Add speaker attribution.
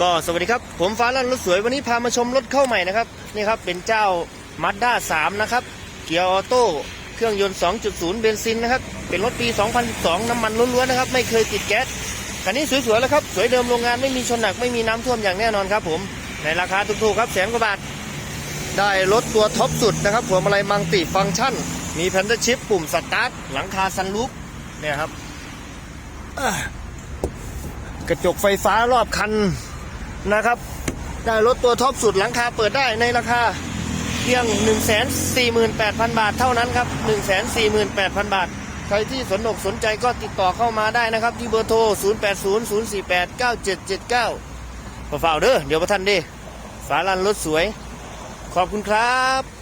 Speaker 1: ก็สวัสดีครับ ผมฟ้าลั่นรถสวยวันนี้พามาชมรถเข้าใหม่นะครับนี่ครับเป็นเจ้า Mazda 3นะครับเกียร์ออโต้เครื่องยนต์ 2.0 เบนซินนะครับเป็นรถปี 2012 น้ำมันล้วนๆนะครับไม่เคยติดแก๊สคันนี้สวยๆแล้วครับสวยเดิมโรงงานไม่มีชนหนักไม่มีน้ำท่วมอย่างแน่นอนครับผมในราคาถูกๆครับแสนกว่าบาทได้รถตัวท็อปสุดนะครับพวมาลัยมังติฟังก์ชัน มีแพนเดอร์ชิปปุ่มสตาร์ทหลังคาซันรูฟเนี่ยครับกระจกไฟฟ้ารอบคัน นะครับ ได้รถตัวท็อปสุดหลังคาเปิดได้ในราคาเพียง 148,000 บาทเท่านั้นครับ 148,000 บาท ใครที่สนอกสนใจก็ติดต่อเข้ามาได้นะครับ ที่เบอร์โทร 0800489779ฝาเด้อเดี๋ยวประทันดิฝาลันรถสวย ขอบคุณครับ